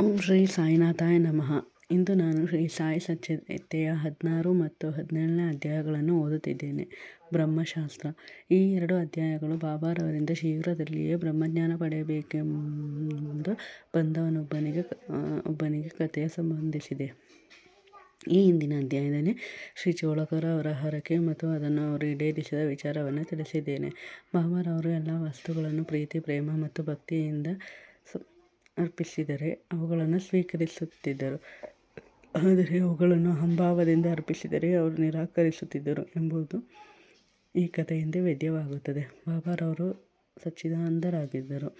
ಓಂ ಶ್ರೀ ಸಾಯಿನಾಥಾಯ ನಮಃ. ಇಂದು ನಾನು ಶ್ರೀ ಸಾಯಿ ಸಚ್ಚಿತೆಯ ಹದಿನಾರು ಮತ್ತು ಹದಿನೇಳನೇ ಅಧ್ಯಾಯಗಳನ್ನು ಓದುತ್ತಿದ್ದೇನೆ. ಬ್ರಹ್ಮಶಾಸ್ತ್ರ. ಈ ಎರಡು ಅಧ್ಯಾಯಗಳು ಬಾಬಾರವರಿಂದ ಶೀಘ್ರದಲ್ಲಿಯೇ ಬ್ರಹ್ಮಜ್ಞಾನ ಪಡೆಯಬೇಕೆಂದು ಬಂದವನೊಬ್ಬನಿಗೆ ಒಬ್ಬನಿಗೆ ಕಥೆಯ ಸಂಬಂಧಿಸಿದೆ. ಈ ಹಿಂದಿನ ಅಧ್ಯಾಯದಲ್ಲಿ ಶ್ರೀ ಚೋಳಕರ ಅವರ ಹರಕೆ ಮತ್ತು ಅದನ್ನು ಅವರು ಈಡೇರಿಸಿದ ವಿಚಾರವನ್ನು ತಿಳಿಸಿದ್ದೇನೆ. ಬಾಬಾರವರು ಎಲ್ಲ ವಸ್ತುಗಳನ್ನು ಪ್ರೀತಿ, ಪ್ರೇಮ ಮತ್ತು ಭಕ್ತಿಯಿಂದ ಅರ್ಪಿಸಿದರೆ ಅವುಗಳನ್ನು ಸ್ವೀಕರಿಸುತ್ತಿದ್ದರು. ಆದರೆ ಅವುಗಳನ್ನು ಅಹಂಭಾವದಿಂದ ಅರ್ಪಿಸಿದರೆ ಅವರು ನಿರಾಕರಿಸುತ್ತಿದ್ದರು ಎಂಬುದು ಈ ಕಥೆಯಿಂದ ವೇದ್ಯವಾಗುತ್ತದೆ. ಬಾಬಾರವರು ಸಚ್ಚಿದಾನಂದರಾಗಿದ್ದರು.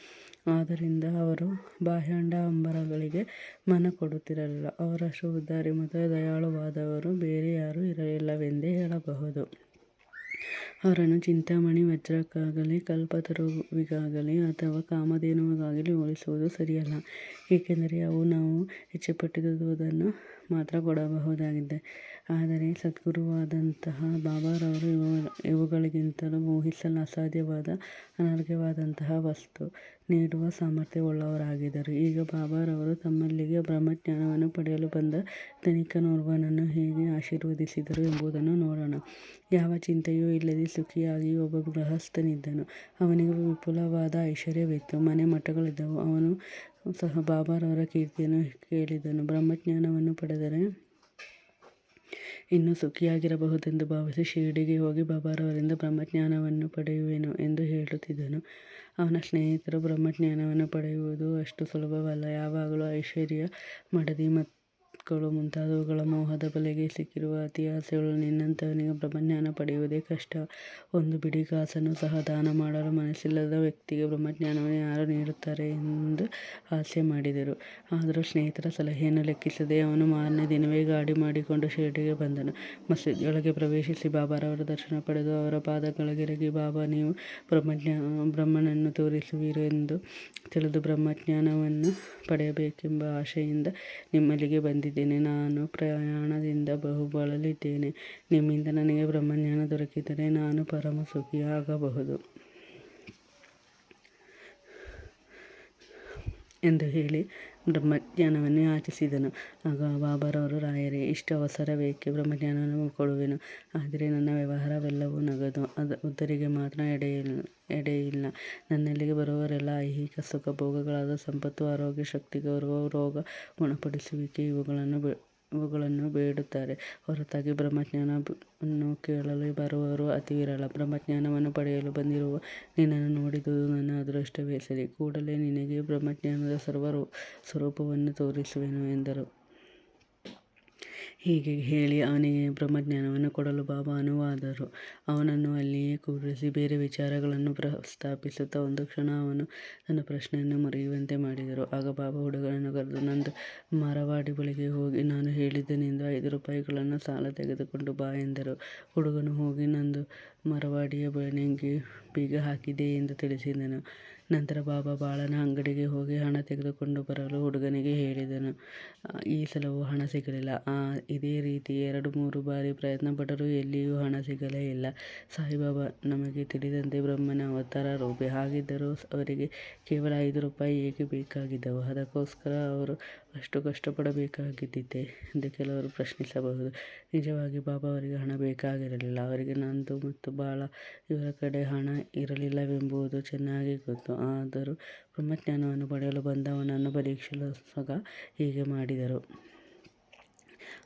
ಆದ್ದರಿಂದ ಅವರು ಬಾಹ್ಯಾಂಡ ಅಂಬರಗಳಿಗೆ ಮನ ಕೊಡುತ್ತಿರಲಿಲ್ಲ. ಅವರಷ್ಟು ಉದಾರಿ ಮತ್ತು ದಯಾಳುವಾದವರು ಬೇರೆ ಯಾರೂ ಇರಲಿಲ್ಲವೆಂದೇ ಹೇಳಬಹುದು. ಅವರನ್ನು ಚಿಂತಾಮಣಿ ವಜ್ರಕ್ಕಾಗಲಿ ಕಲ್ಪತರುವಿಗಾಗಲಿ ಅಥವಾ ಕಾಮಧೇನುವಿಗಾಗಲಿ ಹೋಲಿಸುವುದು ಸರಿಯಲ್ಲ. ಏಕೆಂದರೆ ಅವು ನಾವು ಇಚ್ಛೆಪಟ್ಟಿರುವುದನ್ನು ಮಾತ್ರ ಕೊಡಬಹುದಾಗಿದೆ. ಆದರೆ ಸದ್ಗುರುವಾದಂತಹ ಬಾಬಾರವರು ಇವು, ಇವುಗಳಿಗಿಂತಲೂ ಊಹಿಸಲು ಅಸಾಧ್ಯವಾದ ಅನರ್ಘ್ಯವಾದಂತಹ ವಸ್ತು ನೀಡುವ ಸಾಮರ್ಥ್ಯವುಳ್ಳವರಾಗಿದ್ದರು. ಈಗ ಬಾಬಾರವರು ತಮ್ಮಲ್ಲಿಗೆ ಬ್ರಹ್ಮಜ್ಞಾನವನ್ನು ಪಡೆಯಲು ಬಂದ ಧನಿಕನೋರ್ವನನ್ನು ಹೇಗೆ ಆಶೀರ್ವದಿಸಿದರು ಎಂಬುದನ್ನು ನೋಡೋಣ. ಯಾವ ಚಿಂತೆಯೂ ಇಲ್ಲದೆ ಸುಖಿಯಾಗಿ ಒಬ್ಬ ಗೃಹಸ್ಥನಿದ್ದನು. ಅವನಿಗೆ ವಿಪುಲವಾದ ಐಶ್ವರ್ಯವಿತ್ತು. ಮನೆ ಮಠಗಳಿದ್ದವು. ಅವನು ಸಹ ಬಾಬಾರವರ ಕೀರ್ತಿಯನ್ನು ಕೇಳಿದನು. ಬ್ರಹ್ಮಜ್ಞಾನವನ್ನು ಪಡೆದರೆ ಇನ್ನೂ ಸುಖಿಯಾಗಿರಬಹುದೆಂದು ಭಾವಿಸಿ ಶಿರಡಿಗೆ ಹೋಗಿ ಬಾಬಾರವರಿಂದ ಬ್ರಹ್ಮಜ್ಞಾನವನ್ನು ಪಡೆಯುವೆನು ಎಂದು ಹೇಳುತ್ತಿದ್ದನು. ಅವನ ಸ್ನೇಹಿತರು ಬ್ರಹ್ಮಜ್ಞಾನವನ್ನು ಪಡೆಯುವುದು ಅಷ್ಟು ಸುಲಭವಲ್ಲ. ಯಾವಾಗಲೂ ಐಶ್ವರ್ಯ, ಮಡದಿ ಮತ್ತು ಮಕ್ಕಳು ಮುಂತಾದವುಗಳ ಮೋಹದ ಬಲೆಗೆ ಸಿಕ್ಕಿರುವ ಅತಿ ಆಸೆಗಳು ನಿನ್ನಂಥವನಿಗೆ ಬ್ರಹ್ಮಜ್ಞಾನ ಪಡೆಯುವುದೇ ಕಷ್ಟ. ಒಂದು ಬಿಡಿ ಕಾಸನ್ನು ಸಹ ದಾನ ಮಾಡಲು ಮನಸ್ಸಿಲ್ಲದ ವ್ಯಕ್ತಿಗೆ ಬ್ರಹ್ಮಜ್ಞಾನವನ್ನು ಯಾರು ನೀಡುತ್ತಾರೆ ಎಂದು ಆಸೆ ಮಾಡಿದರು. ಆದರೂ ಸ್ನೇಹಿತರ ಸಲಹೆಯನ್ನು ಲೆಕ್ಕಿಸದೆ ಅವನು ಮಾರನೇ ದಿನವೇ ಗಾಡಿ ಮಾಡಿಕೊಂಡು ಶಿರಡಿಗೆ ಬಂದನು. ಮಸೀದಿಯೊಳಗೆ ಪ್ರವೇಶಿಸಿ ಬಾಬಾರವರ ದರ್ಶನ ಪಡೆದು ಅವರ ಪಾದಗಳಿಗೆರಗಿ ಬಾಬಾ, ನೀವು ಬ್ರಹ್ಮನನ್ನು ತೋರಿಸುವಿರು ಎಂದು ತಿಳಿದು ಬ್ರಹ್ಮಜ್ಞಾನವನ್ನು ಪಡೆಯಬೇಕೆಂಬ ಆಶೆಯಿಂದ ನಿಮ್ಮಲ್ಲಿಗೆ ಬಂದಿದ್ದೇನೆ. ನಾನು ಪ್ರಯಾಣದಿಂದ ಬಹು ಬಳಲಿದ್ದೇನೆ. ನಿಮ್ಮಿಂದ ನನಗೆ ಬ್ರಹ್ಮಜ್ಞಾನ ದೊರಕಿದರೆ ನಾನು ಪರಮ ಸುಖಿಯಾಗಬಹುದು ಎಂದು ಹೇಳಿ ಬ್ರಹ್ಮಜ್ಞಾನವನ್ನು ಆಚರಿಸಿದನು. ಆಗ ಬಾಬರವರು, ರಾಯರೇ, ಇಷ್ಟು ಅವಸರ ಬೇಕೆ? ಬ್ರಹ್ಮಜ್ಞಾನವನ್ನು ಕೊಡುವೆನು ಆದರೆ ನನ್ನ ವ್ಯವಹಾರವೆಲ್ಲವೂ ನಗದು. ಅದು ಉದ್ದರಿಗೆ ಮಾತ್ರ ಎಡೆಯಿಲ್ಲ ಎಡೆಯಿಲ್ಲ. ನನ್ನಲ್ಲಿಗೆ ಬರುವವರೆಲ್ಲ ಐಹಿಕ ಸುಖ ಭೋಗಗಳಾದ ಸಂಪತ್ತು, ಆರೋಗ್ಯ, ಶಕ್ತಿ, ಗೌರವ, ರೋಗ ಗುಣಪಡಿಸುವಿಕೆ, ಇವುಗಳನ್ನು ಇವುಗಳನ್ನು ಬೇಡುತ್ತಾರೆ. ಹೊರತಾಗಿ ಬ್ರಹ್ಮಜ್ಞಾನವನ್ನು ಕೇಳಲು ಬರುವವರು ಅತಿ ವಿರಳ. ಬ್ರಹ್ಮಜ್ಞಾನವನ್ನು ಪಡೆಯಲು ಬಂದಿರುವ ನಿನ್ನನ್ನು ನೋಡಿದುದು ನನ್ನ ಅದೃಷ್ಟವೇ. ಸರಿ, ಕೂಡಲೇ ನಿನಗೆ ಬ್ರಹ್ಮಜ್ಞಾನದ ಸರ್ವ ಸ್ವರೂಪವನ್ನು ತೋರಿಸುವೆನು ಎಂದರು. ಹೀಗೆ ಹೇಳಿ ಅವನಿಗೆ ಬ್ರಹ್ಮಜ್ಞಾನವನ್ನು ಕೊಡಲು ಬಾಬಾ ಅನುವಾದರು. ಅವನನ್ನು ಅಲ್ಲಿಯೇ ಕೂರಿಸಿ ಬೇರೆ ವಿಚಾರಗಳನ್ನು ಪ್ರಸ್ತಾಪಿಸುತ್ತಾ ಒಂದು ಕ್ಷಣ ಅವನು ತನ್ನ ಪ್ರಶ್ನೆಯನ್ನು ಮರೆಯುವಂತೆ ಮಾಡಿದರು. ಆಗ ಬಾಬಾ ಹುಡುಗನನ್ನು ಕರೆದು, ನಂದು ಮಾರವಾಡಿ ಬಳಿಗೆ ಹೋಗಿ ನಾನು ಹೇಳಿದ್ದನೆಂದು ಐದು ರೂಪಾಯಿಗಳನ್ನು ಸಾಲ ತೆಗೆದುಕೊಂಡು ಬಾ ಎಂದರು. ಹುಡುಗನು ಹೋಗಿ, ನಂದು ಮರವಾಡಿಯ ಮನೆಗೆ ಬೀಗ ಹಾಕಿದೆ ಎಂದು ತಿಳಿಸಿದನು. ನಂತರ ಬಾಬಾ ಬಾಳನ ಅಂಗಡಿಗೆ ಹೋಗಿ ಹಣ ತೆಗೆದುಕೊಂಡು ಬರಲು ಹುಡುಗನಿಗೆ ಹೇಳಿದನು. ಈ ಸಲವೂ ಹಣ ಸಿಗಲಿಲ್ಲ. ಇದೇ ರೀತಿ ಎರಡು ಮೂರು ಬಾರಿ ಪ್ರಯತ್ನ ಪಟ್ಟರೂ ಎಲ್ಲಿಯೂ ಹಣ ಸಿಗಲೇ ಇಲ್ಲ. ಸಾಯಿಬಾಬಾ, ನಮಗೆ ತಿಳಿದಂತೆ ಬ್ರಹ್ಮನ ಅವತಾರ ರೂಪಿ ಹಾಗಿದ್ದರೂ ಅವರಿಗೆ ಕೇವಲ ಐದು ರೂಪಾಯಿ ಏಕೆ ಬೇಕಾಗಿದ್ದವು? ಅದಕ್ಕೋಸ್ಕರ ಅವರು ಅಷ್ಟು ಕಷ್ಟಪಡಬೇಕಾಗಿದ್ದಿದ್ದೆ ಎಂದು ಕೆಲವರು ಪ್ರಶ್ನಿಸಬಹುದು. ನಿಜವಾಗಿ ಬಾಬಾ ಅವರಿಗೆ ಹಣ ಬೇಕಾಗಿರಲಿಲ್ಲ. ಅವರಿಗೆ ನಂದು ಮತ್ತು ಬಾಳ ಇವರ ಕಡೆ ಹಣ ಇರಲಿಲ್ಲವೆಂಬುದು ಚೆನ್ನಾಗಿ ಗೊತ್ತು. ಆದರೂ ಬ್ರಹ್ಮಜ್ಞಾನವನ್ನು ಪಡೆಯಲು ಬಂದವನನ್ನು ಪರೀಕ್ಷಿಸಲು ಸಹ ಹೀಗೆ ಮಾಡಿದರು.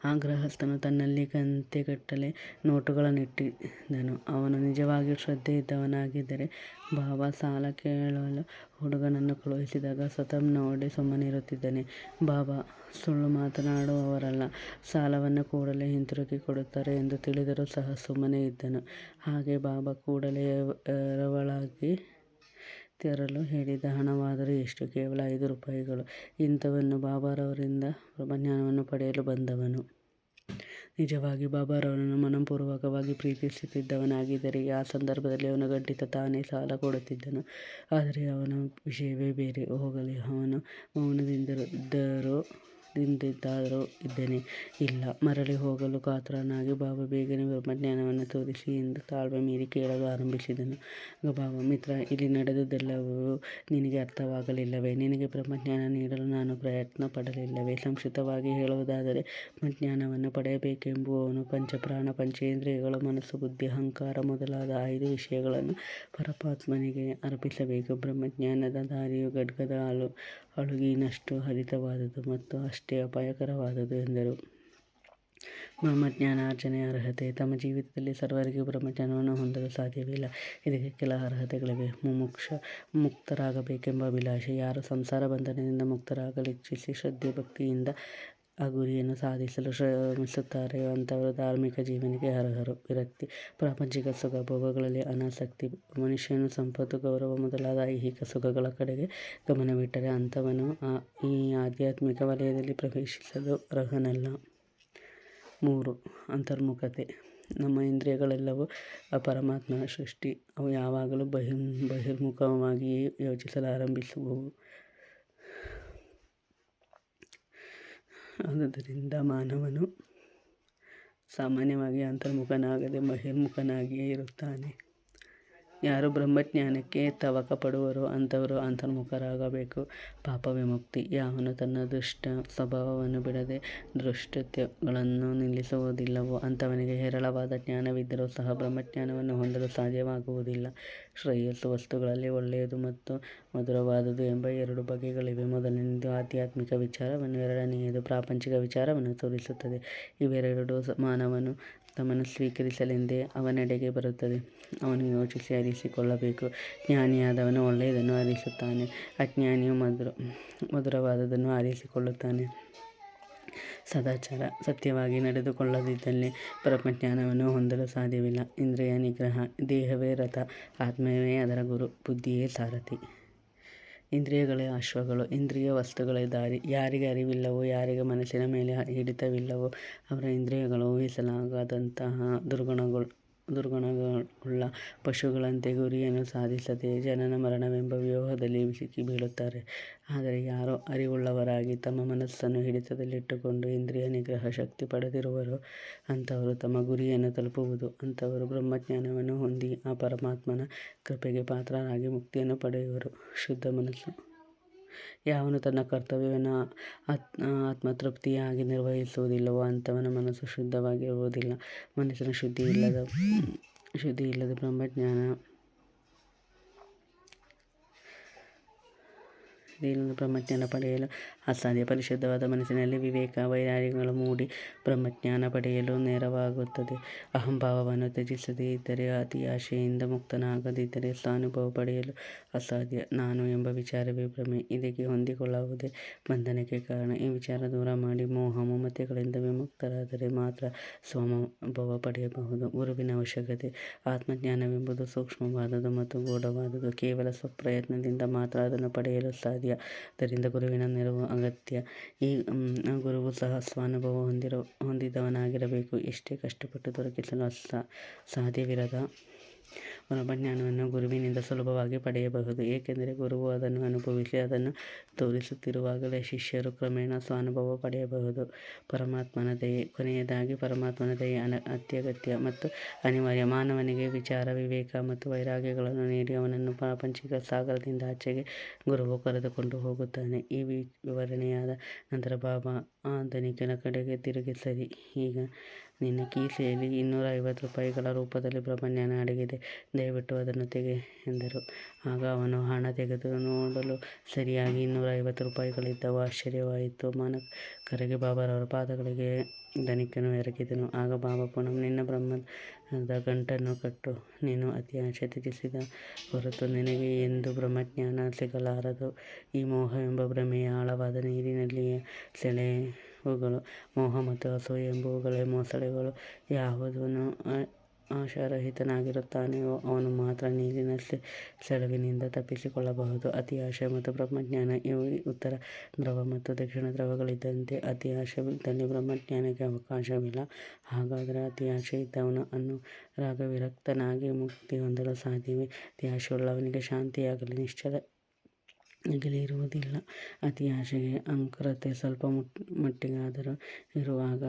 ಆ ಗೃಹಸ್ಥನು ತನ್ನಲ್ಲಿ ಕಂತೆಗಟ್ಟಲೆ ನೋಟುಗಳನ್ನಿಟ್ಟಿದ್ದನು. ಅವನು ನಿಜವಾಗಿಯೂ ಶ್ರದ್ಧೆ ಇದ್ದವನಾಗಿದ್ದರೆ ಬಾಬಾ ಸಾಲ ಕೇಳಲು ಹುಡುಗನನ್ನು ಕಳುಹಿಸಿದಾಗ ಸ್ವತಃ ನೋಡಿ ಸುಮ್ಮನಿರುತ್ತಿದ್ದನೆ. ಬಾಬಾ ಸುಳ್ಳು ಮಾತನಾಡುವವರಲ್ಲ, ಸಾಲವನ್ನು ಕೂಡಲೇ ಹಿಂತಿರುಗಿ ಕೊಡುತ್ತಾರೆ ಎಂದು ತಿಳಿದರೂ ಸಹ ಸುಮ್ಮನೆ ಇದ್ದನು. ಹಾಗೆ ಬಾಬಾ ಕೂಡಲೇ ಎರವಲಾಗಿ ತರಲು ಹೇಳಿದ ಹಣವಾದರೂ ಎಷ್ಟು? ಕೇವಲ ಐದು ರೂಪಾಯಿಗಳು. ಇಂಥವನ್ನು ಬಾಬಾರವರಿಂದ ಬ್ರಹ್ಮಜ್ಞಾನವನ್ನು ಪಡೆಯಲು ಬಂದವನು. ನಿಜವಾಗಿ ಬಾಬಾರವರನ್ನು ಮನಃಪೂರ್ವಕವಾಗಿ ಪ್ರೀತಿಸುತ್ತಿದ್ದವನಾಗಿದ್ದರೆ ಆ ಸಂದರ್ಭದಲ್ಲಿ ಅವನು ಖಂಡಿತ ತಾನೇ ಸಾಲ ಕೊಡುತ್ತಿದ್ದನು. ಆದರೆ ಅವನ ವಿಷಯವೇ ಬೇರೆ. ಹೋಗಲಿ, ಅವನು ಮೌನದಿಂದಿದ್ದರೂ ದಿಂದಿದ್ದಾದರೂ ಇದ್ದೇನೆ. ಇಲ್ಲ, ಮರಳಿ ಹೋಗಲು ಕಾತುರನಾಗಿ ಬಾಬಾ ಬೇಗನೆ ಬ್ರಹ್ಮಜ್ಞಾನವನ್ನು ತೋರಿಸಿ ಎಂದು ತಾಳ್ಮೆ ಮೀರಿ ಕೇಳಲು ಆರಂಭಿಸಿದನು. ಬಾಬಾ, ಮಿತ್ರ, ಇಲ್ಲಿ ನಡೆದುದೆಲ್ಲವೂ ನಿನಗೆ ಅರ್ಥವಾಗಲಿಲ್ಲವೇ? ನಿನಗೆ ಬ್ರಹ್ಮಜ್ಞಾನ ನೀಡಲು ನಾನು ಪ್ರಯತ್ನ ಪಡಲಿಲ್ಲವೇ? ಸಂಕ್ಷಿಪ್ತವಾಗಿ ಹೇಳುವುದಾದರೆ, ಬ್ರಹ್ಮಜ್ಞಾನವನ್ನು ಪಡೆಯಬೇಕೆಂಬುವವನು ಪಂಚಪ್ರಾಣ, ಪಂಚೇಂದ್ರಿಯಗಳು, ಮನಸ್ಸು, ಬುದ್ಧಿ, ಅಹಂಕಾರ ಮೊದಲಾದ ಐದು ವಿಷಯಗಳನ್ನು ಪರಮಾತ್ಮನಿಗೆ ಅರ್ಪಿಸಬೇಕು. ಬ್ರಹ್ಮಜ್ಞಾನದ ದಾರಿಯು ಖಡ್ಗದ ಅಳು ಅಳುಗಿನಷ್ಟು ಹರಿತವಾದುದು ಮತ್ತು ಅಷ್ಟೇ ಅಪಾಯಕರವಾದುದು ಎಂದರು. ಬ್ರಹ್ಮಜ್ಞಾನ ಅರ್ಚನೆಯ ಅರ್ಹತೆ. ತಮ್ಮ ಜೀವಿತದಲ್ಲಿ ಸರ್ವರಿಗೂ ಬ್ರಹ್ಮಜ್ಞಾನವನ್ನು ಹೊಂದಲು ಸಾಧ್ಯವಿಲ್ಲ. ಇದಕ್ಕೆ ಕೆಲ ಅರ್ಹತೆಗಳಿವೆ. ಮುಮುಕ್ಷ, ಮುಕ್ತರಾಗಬೇಕೆಂಬ ಅಭಿಲಾಷೆ. ಯಾರು ಸಂಸಾರ ಬಂಧನದಿಂದ ಮುಕ್ತರಾಗಲು ಇಚ್ಛಿಸಿ ಶ್ರದ್ಧೆ ಭಕ್ತಿಯಿಂದ ಆ ಗುರಿಯನ್ನು ಸಾಧಿಸಲು ಶ್ರಮಿಸುತ್ತಾರೆ ಅಂಥವರು ಧಾರ್ಮಿಕ ಜೀವನಕ್ಕೆ ಅರ್ಹರು. ವಿರಕ್ತಿ, ಪ್ರಾಪಂಚಿಕ ಸುಖ, ಭೋಗಗಳಲ್ಲಿ ಅನಾಸಕ್ತಿ, ಮನುಷ್ಯನು ಸಂಪತ್ತು, ಗೌರವ ಮೊದಲಾದ ಐಹಿಕ ಸುಖಗಳ ಕಡೆಗೆ ಗಮನವಿಟ್ಟರೆ ಅಂಥವನು ಈ ಆಧ್ಯಾತ್ಮಿಕ ವಲಯದಲ್ಲಿ ಪ್ರವೇಶಿಸಲು ಅರ್ಹನಲ್ಲ. ಮೂರು, ಅಂತರ್ಮುಖತೆ. ನಮ್ಮ ಇಂದ್ರಿಯಗಳೆಲ್ಲವೂ ಪರಮಾತ್ಮನ ಸೃಷ್ಟಿ. ಅವು ಯಾವಾಗಲೂ ಬಹಿರ್, ಬಹಿರ್ಮುಖವಾಗಿಯೇ ಯೋಚಿಸಲು ಆದುದರಿಂದ ಮಾನವನು ಸಾಮಾನ್ಯವಾಗಿ ಅಂತರ್ಮುಖನಾಗದೆ ಬಹಿರ್ಮುಖನಾಗಿಯೇ ಇರುತ್ತಾನೆ. ಯಾರು ಬ್ರಹ್ಮಜ್ಞಾನಕ್ಕೆ ತವಕ ಪಡುವರು ಅಂಥವರು ಅಂತರ್ಮುಖರಾಗಬೇಕು. ಪಾಪ ವಿಮುಕ್ತಿ ಯಾವನು ತನ್ನ ದುಷ್ಟ ಸ್ವಭಾವವನ್ನು ಬಿಡದೆ ದೃಷ್ಟತೆಗಳನ್ನು ನಿಲ್ಲಿಸುವುದಿಲ್ಲವೋ ಅಂಥವನಿಗೆ ಹೇರಳವಾದ ಜ್ಞಾನವಿದ್ದರೂ ಸಹ ಬ್ರಹ್ಮಜ್ಞಾನವನ್ನು ಹೊಂದಲು ಸಾಧ್ಯವಾಗುವುದಿಲ್ಲ. ಶ್ರೇಯಸ್ಸು ವಸ್ತುಗಳಲ್ಲಿ ಒಳ್ಳೆಯದು ಮತ್ತು ಮಧುರವಾದುದು ಎಂಬ ಎರಡು ಬಗೆಗಳಿವೆ. ಮೊದಲನೆಯದು ಆಧ್ಯಾತ್ಮಿಕ ವಿಚಾರವನ್ನು, ಎರಡನೆಯದು ಪ್ರಾಪಂಚಿಕ ವಿಚಾರವನ್ನು ತೋರಿಸುತ್ತದೆ. ಇವೆರಡು ಮಾನವನು ತಮ್ಮನ್ನು ಸ್ವೀಕರಿಸಲೆಂದೇ ಅವನೆಡೆಗೆ ಬರುತ್ತದೆ. ಅವನು ಯೋಚಿಸಿ ಅರಿಸಿಕೊಳ್ಳಬೇಕು ಜ್ಞಾನಿಯಾದವನು ಒಳ್ಳೆಯದನ್ನು ಅರಿಸುತ್ತಾನೆ ಅಜ್ಞಾನಿಯು ಮಧುರ ಮಧುರವಾದದನ್ನು ಆರಿಸಿಕೊಳ್ಳುತ್ತಾನೆ. ಸದಾಚಾರ ಸತ್ಯವಾಗಿ ನಡೆದುಕೊಳ್ಳದಿದ್ದಲ್ಲಿ ಪರಮಜ್ಞಾನವನ್ನು ಹೊಂದಲು ಸಾಧ್ಯವಿಲ್ಲ. ಇಂದ್ರಿಯ ನಿಗ್ರಹ, ದೇಹವೇ ರಥ, ಆತ್ಮವೇ ಅದರ ಗುರು, ಬುದ್ಧಿಯೇ ಸಾರಥಿ. ಇಂದ್ರಿಯಗಳೇ ಅಶ್ವಗಳು, ಇಂದ್ರಿಯ ವಸ್ತುಗಳೇ ದಾರಿ. ಯಾರಿಗೆ ಅರಿವಿಲ್ಲವೋ, ಯಾರಿಗೆ ಮನಸ್ಸಿನ ಮೇಲೆ ಹಿಡಿತವಿಲ್ಲವೋ, ಅವರ ಇಂದ್ರಿಯಗಳು ಊಹಿಸಲಾಗದಂತಹ ದುರ್ಗುಣಗಳು. ದುರ್ಗುಣಗಳುಳ್ಳ ಪಶುಗಳಂತೆ ಗುರಿಯನ್ನು ಸಾಧಿಸದೆ ಜನನ ಮರಣವೆಂಬ ವ್ಯೂಹದಲ್ಲಿ ಸಿಕ್ಕಿ ಬೀಳುತ್ತಾರೆ. ಆದರೆ ಯಾರೋ ಅರಿವುಳ್ಳವರಾಗಿ ತಮ್ಮ ಮನಸ್ಸನ್ನು ಹಿಡಿತದಲ್ಲಿಟ್ಟುಕೊಂಡು ಇಂದ್ರಿಯ ನಿಗ್ರಹ ಶಕ್ತಿ ಪಡೆದಿರುವರು ಅಂಥವರು ತಮ್ಮ ಗುರಿಯನ್ನು ತಲುಪುವುದು ಅಂಥವರು ಬ್ರಹ್ಮಜ್ಞಾನವನ್ನು ಹೊಂದಿ ಆ ಪರಮಾತ್ಮನ ಕೃಪೆಗೆ ಪಾತ್ರರಾಗಿ ಮುಕ್ತಿಯನ್ನು ಪಡೆಯುವರು. ಶುದ್ಧ ಮನಸ್ಸು. ಯಾವನು ತನ್ನ ಕರ್ತವ್ಯವನ್ನು ಆತ್ಮತೃಪ್ತಿಯಾಗಿ ನಿರ್ವಹಿಸುವುದಿಲ್ಲವೋ ಅಂಥವನ ಮನಸ್ಸು ಶುದ್ಧವಾಗಿರುವುದಿಲ್ಲ. ಮನಸ್ಸಿನ ಶುದ್ಧಿ ಇಲ್ಲದ ಶುದ್ಧಿ ಇಲ್ಲದ ಬ್ರಹ್ಮಜ್ಞಾನ. ಇಲ್ಲದ ಬ್ರಹ್ಮಜ್ಞಾನ ಪಡೆಯಲು ಅಸಾಧ್ಯ ಪರಿಶುದ್ಧವಾದ ಮನಸ್ಸಿನಲ್ಲಿ ವಿವೇಕ ವೈರಾಗ್ಯಗಳು ಮೂಡಿ ಬ್ರಹ್ಮಜ್ಞಾನ ಪಡೆಯಲು ನೆರವಾಗುತ್ತದೆ. ಅಹಂಭಾವವನ್ನು ತ್ಯಜಿಸದೇ ಇದ್ದರೆ, ಅತಿ ಆಶೆಯಿಂದ ಮುಕ್ತನಾಗದಿದ್ದರೆ ಸ್ವಾನುಭವ ಪಡೆಯಲು ಅಸಾಧ್ಯ. ನಾನು ಎಂಬ ವಿಚಾರವೇ ಭ್ರಮೆ. ಇದಕ್ಕೆ ಹೊಂದಿಕೊಳ್ಳುವುದೇ ಬಂಧನಕ್ಕೆ ಕಾರಣ. ಈ ವಿಚಾರ ದೂರ ಮಾಡಿ ಮೋಹ, ಮಮತೆಗಳಿಂದ ವಿಮುಕ್ತರಾದರೆ ಮಾತ್ರ ಸ್ವಮಭವ ಪಡೆಯಬಹುದು. ಗುರುವಿನ ಅವಶ್ಯಕತೆ. ಆತ್ಮಜ್ಞಾನವೆಂಬುದು ಸೂಕ್ಷ್ಮವಾದದ್ದು ಮತ್ತು ಗೂಢವಾದುದು ಕೇವಲ ಸ್ವಪ್ರಯತ್ನದಿಂದ ಮಾತ್ರ ಅದನ್ನು ಪಡೆಯಲು ಸಾಧ್ಯ. ಅದರಿಂದ ಗುರುವಿನ ನೆರವು ಅಗತ್ಯ. ಈ ಗುರುವು ಸಹ ಸ್ವಾನುಭವ ಹೊಂದಿರೋ ಹೊಂದಿದವನಾಗಿರಬೇಕು. ಎಷ್ಟೇ ಕಷ್ಟಪಟ್ಟು ದೊರಕಿಸಲು ಸಾಧ್ಯವಿರದ ಬ್ರಹ್ಮಜ್ಞಾನವನ್ನು ಗುರುವಿನಿಂದ ಸುಲಭವಾಗಿ ಪಡೆಯಬಹುದು. ಏಕೆಂದರೆ ಗುರುವು ಅದನ್ನು ಅನುಭವಿಸಿ, ಅದನ್ನು ತೋರಿಸುತ್ತಿರುವಾಗಲೇ ಶಿಷ್ಯರು ಕ್ರಮೇಣ ಸ್ವಾನುಭವ ಪಡೆಯಬಹುದು. ಪರಮಾತ್ಮನ ದಯೆ, ಕೊನೆಯದಾಗಿ ಪರಮಾತ್ಮನ ದಯೆ ಅನ, ಅತ್ಯಗತ್ಯ ಮತ್ತು ಅನಿವಾರ್ಯ. ಮಾನವನಿಗೆ ವಿಚಾರ, ವಿವೇಕ ಮತ್ತು ವೈರಾಗ್ಯಗಳನ್ನು ನೀಡಿ ಅವನನ್ನು ಪ್ರಾಪಂಚಿಕ ಸಾಗರದಿಂದ ಆಚೆಗೆ ಗುರುವು ಕರೆದುಕೊಂಡು ಹೋಗುತ್ತಾನೆ. ಈ ವಿವರಣೆಯಾದ ನಂತರ ಬಾಬಾ ಆ ಧನಿಕನ ಕಡೆಗೆ ತಿರುಗಿ ಸರಿ ಈಗ ನಿನ್ನ ಕೀಸೆಯಲ್ಲಿ ಇನ್ನೂರ ಐವತ್ತು ರೂಪಾಯಿಗಳ ರೂಪದಲ್ಲಿ ಬ್ರಹ್ಮಜ್ಞಾನ ಅಡಗಿದೆ. ದಯವಿಟ್ಟು ಅದನ್ನು ತೆಗೆ ಎಂದರು. ಆಗ ಅವನು ಹಣ ತೆಗೆದು ನೋಡಲು ಸರಿಯಾಗಿ ಇನ್ನೂರ ಐವತ್ತು ರೂಪಾಯಿಗಳಿದ್ದವು. ಆಶ್ಚರ್ಯವಾಯಿತು. ಮನ ಕರೆಗೆ ಬಾಬಾರವರ ಪಾದಗಳಿಗೆ ಧನಿಕನು ಎರಗಿದನು. ಆಗ ಬಾಬಾ ಪುನಃ ನಿನ್ನ ಬ್ರಹ್ಮದ ಗಂಟನ್ನು ಕಟ್ಟು. ನೀನು ಅತಿ ಆಶೆ ತ್ಯಜಿಸಿದ ಹೊರತು ನಿನಗೆ ಎಂದು ಬ್ರಹ್ಮಜ್ಞಾನ ಸಿಗಲಾರದು. ಈ ಮೋಹ ಎಂಬ ಭ್ರಮೆಯ ಆಳವಾದ ನೀರಿನಲ್ಲಿ ಸೆಳೆವುಗಳು ಮೋಹ ಮತ್ತು ಅಸೂಯೆ ಎಂಬುವುಗಳೇ ಮೊಸಳೆಗಳು. ಯಾವುದನ್ನು ಆಶಾರಹಿತನಾಗಿರುತ್ತಾನೆಯೋ ಅವನು ಮಾತ್ರ ನೀರಿನ ಸೆಳವಿನಿಂದ ತಪ್ಪಿಸಿಕೊಳ್ಳಬಹುದು. ಅತಿ ಆಶೆ ಮತ್ತು ಬ್ರಹ್ಮಜ್ಞಾನ ಇವು ಉತ್ತರ ದ್ರವ ಮತ್ತು ದಕ್ಷಿಣ ದ್ರವಗಳಿದ್ದಂತೆ ಅತಿ ಆಶೆವಿದ್ದಲ್ಲಿ ಬ್ರಹ್ಮಜ್ಞಾನಕ್ಕೆ ಅವಕಾಶವಿಲ್ಲ. ಹಾಗಾದರೆ ಅತಿ ಆಶೆ ಇದ್ದವನು ಅನ್ನು ರಾಗವಿರಕ್ತನಾಗಿ ಮುಕ್ತಿ ಹೊಂದಲು ಸಾಧ್ಯವೇ? ಅತಿ ಆಶೆಯುಳ್ಳವನಿಗೆ ಶಾಂತಿಯಾಗಲಿ, ನಿಶ್ಚಲ ಇರುವುದಿಲ್ಲ. ಅತಿ ಆಶೆಗೆ ಅಂಕುರತೆ ಸ್ವಲ್ಪ ಮುಟ್, ಮಟ್ಟಿಗಾದರೂ ಇರುವಾಗ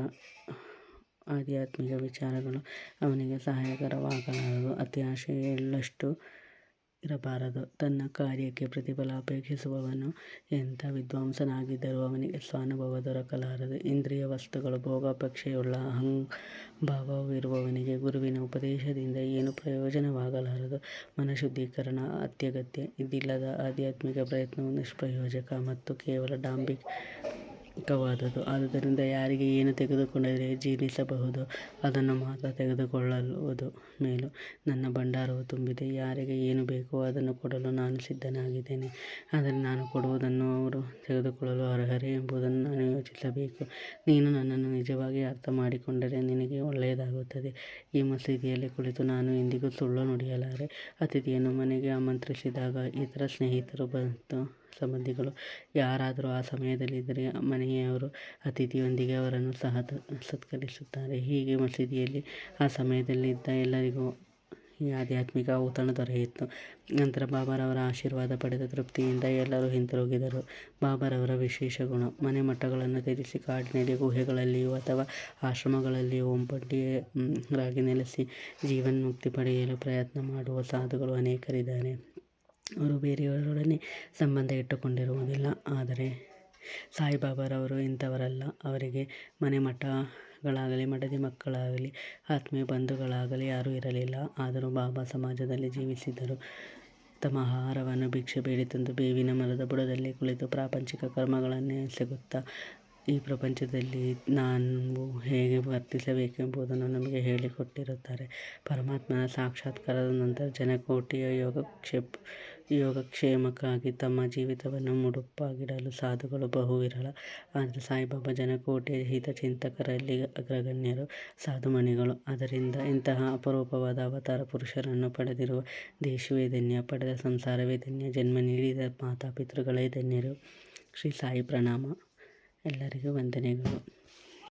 ಆಧ್ಯಾತ್ಮಿಕ ವಿಚಾರಗಳು ಅವನಿಗೆ ಸಹಾಯಕರವಾಗಲಾರದು. ಅತಿ ಆಶೆ ಇರಬಾರದು. ತನ್ನ ಕಾರ್ಯಕ್ಕೆ ಪ್ರತಿಫಲ ಅಪೇಕ್ಷಿಸುವವನು ಎಂಥ ವಿದ್ವಾಂಸನಾಗಿದ್ದರೂ ಅವನಿಗೆ ಸ್ವಾನುಭವ ದೊರಕಲಾರದು. ಇಂದ್ರಿಯ ವಸ್ತುಗಳು ಭೋಗಾಪೇಕ್ಷೆಯುಳ್ಳ ಅಹಂಭಾವವಿರುವವನಿಗೆ ಗುರುವಿನ ಉಪದೇಶದಿಂದ ಏನು ಪ್ರಯೋಜನವಾಗಲಾರದು? ಮನಃಶುದ್ಧೀಕರಣ ಅತ್ಯಗತ್ಯ. ಇದಿಲ್ಲದ ಆಧ್ಯಾತ್ಮಿಕ ಪ್ರಯತ್ನವು ನಿಷ್ಪ್ರಯೋಜಕ ಮತ್ತು ಕೇವಲ ಡಾಂಭಿಕವಾದುದು ಆದುದರಿಂದ ಯಾರಿಗೆ ಏನು ತೆಗೆದುಕೊಂಡರೆ ಜೀವಿಸಬಹುದು ಅದನ್ನು ಮಾತ್ರ ತೆಗೆದುಕೊಳ್ಳುವುದು ಮೇಲು. ನನ್ನ ಭಂಡಾರವು ತುಂಬಿದೆ, ಯಾರಿಗೆ ಏನು ಬೇಕೋ ಅದನ್ನು ಕೊಡಲು ನಾನು ಸಿದ್ಧನಾಗಿದ್ದೇನೆ. ಆದರೆ ನಾನು ಕೊಡುವುದನ್ನು ಅವರು ತೆಗೆದುಕೊಳ್ಳಲು ಅರ್ಹರೇ ಎಂಬುದನ್ನು ನಾನು ಯೋಚಿಸಬೇಕು. ನೀನು ನನ್ನನ್ನು ನಿಜವಾಗಿ ಅರ್ಥ ಮಾಡಿಕೊಂಡರೆ ನಿನಗೆ ಒಳ್ಳೆಯದಾಗುತ್ತದೆ. ಈ ಮಸೀದಿಯಲ್ಲಿ ಕುಳಿತು ನಾನು ಎಂದಿಗೂ ಸುಳ್ಳು ನುಡಿಯಲಾರೆ. ಅತಿಥಿಯನ್ನು ಮನೆಗೆ ಆಮಂತ್ರಿಸಿದಾಗ ಇತರ ಸ್ನೇಹಿತರು ಮತ್ತು ಸಂಬಂಧಿಗಳು ಯಾರಾದರೂ ಆ ಸಮಯದಲ್ಲಿದ್ದರೆ ಮನೆಯವರು ಅತಿಥಿಯೊಂದಿಗೆ ಅವರನ್ನು ಸಹ ಸತ್ಕರಿಸುತ್ತಾರೆ. ಹೀಗೆ ಮಸೀದಿಯಲ್ಲಿ ಆ ಸಮಯದಲ್ಲಿ ಇದ್ದ ಎಲ್ಲರಿಗೂ ಈ ಆಧ್ಯಾತ್ಮಿಕ ಔತಣ ದೊರೆಯಿತು. ನಂತರ ಬಾಬಾರವರ ಆಶೀರ್ವಾದ ಪಡೆದ ತೃಪ್ತಿಯಿಂದ ಎಲ್ಲರೂ ಹಿಂತಿರುಗಿದರು. ಬಾಬಾರವರ ವಿಶೇಷ ಗುಣ, ಮನೆ ಮಠಗಳನ್ನು ತ್ಯಜಿಸಿ ಕಾಡಿನಲ್ಲಿ ಗುಹೆಗಳಲ್ಲಿಯೂ ಅಥವಾ ಆಶ್ರಮಗಳಲ್ಲಿಯೋ ಒಂಪಟ್ಟಿಯರಾಗಿ ನೆಲೆಸಿ ಜೀವನ್ಮುಕ್ತಿ ಪಡೆಯಲು ಪ್ರಯತ್ನ ಮಾಡುವ ಸಾಧುಗಳು ಅನೇಕರಿದ್ದಾರೆ. ಅವರು ಬೇರೆಯವರೊಡನೆ ಸಂಬಂಧ ಇಟ್ಟುಕೊಂಡಿರುವುದಿಲ್ಲ. ಆದರೆ ಸಾಯಿಬಾಬಾರವರು ಇಂಥವರಲ್ಲ. ಅವರಿಗೆ ಮನೆ ಮಠಗಳಾಗಲಿ, ಮಡದಿ ಮಕ್ಕಳಾಗಲಿ, ಆತ್ಮೀಯ ಬಂಧುಗಳಾಗಲಿ ಯಾರೂ ಇರಲಿಲ್ಲ. ಆದರೂ ಬಾಬಾ ಸಮಾಜದಲ್ಲಿ ಜೀವಿಸಿದರು ತಮ್ಮ ಆಹಾರವನ್ನು ಭಿಕ್ಷೆ ಬೇಡಿ ತಂದು ಬೇವಿನ ಮರದ ಬುಡದಲ್ಲಿ ಕುಳಿತು ಪ್ರಾಪಂಚಿಕ ಕರ್ಮಗಳನ್ನೇ ಎಸಗುತ್ತಾ ಈ ಪ್ರಪಂಚದಲ್ಲಿ ನಾನು ಹೇಗೆ ವರ್ತಿಸಬೇಕೆಂಬುದನ್ನು ನಮಗೆ ಹೇಳಿಕೊಟ್ಟಿರುತ್ತಾರೆ. ಪರಮಾತ್ಮನ ಸಾಕ್ಷಾತ್ಕಾರದ ನಂತರ ಜನಕೋಟಿಯ ಯೋಗಕ್ಷೇಪ ಯೋಗಕ್ಷೇಮಕ್ಕಾಗಿ ತಮ್ಮ ಜೀವಿತವನ್ನು ಮುಡುಪಾಗಿಡಲು ಸಾಧುಗಳು ಬಹು ವಿರಳ. ಆದರೆ ಸಾಯಿಬಾಬಾ ಜನಕೋಟೆ ಹಿತಚಿಂತಕರಲ್ಲಿ ಅಗ್ರಗಣ್ಯರು ಸಾಧುಮಣಿಗಳು ಅದರಿಂದ ಇಂತಹ ಅಪರೂಪವಾದ ಅವತಾರ ಪುರುಷರನ್ನು ಪಡೆದಿರುವ ದೇಶವೇ ಧನ್ಯ ಪಡೆದ ಸಂಸಾರವೇ ಧನ್ಯ ಜನ್ಮ ನೀಡಿದ ಮಾತಾಪಿತೃಗಳೇ ಧನ್ಯರು. ಶ್ರೀ ಸಾಯಿ ಪ್ರಣಾಮ. ಎಲ್ಲರಿಗೂ ವಂದನೆಗಳು.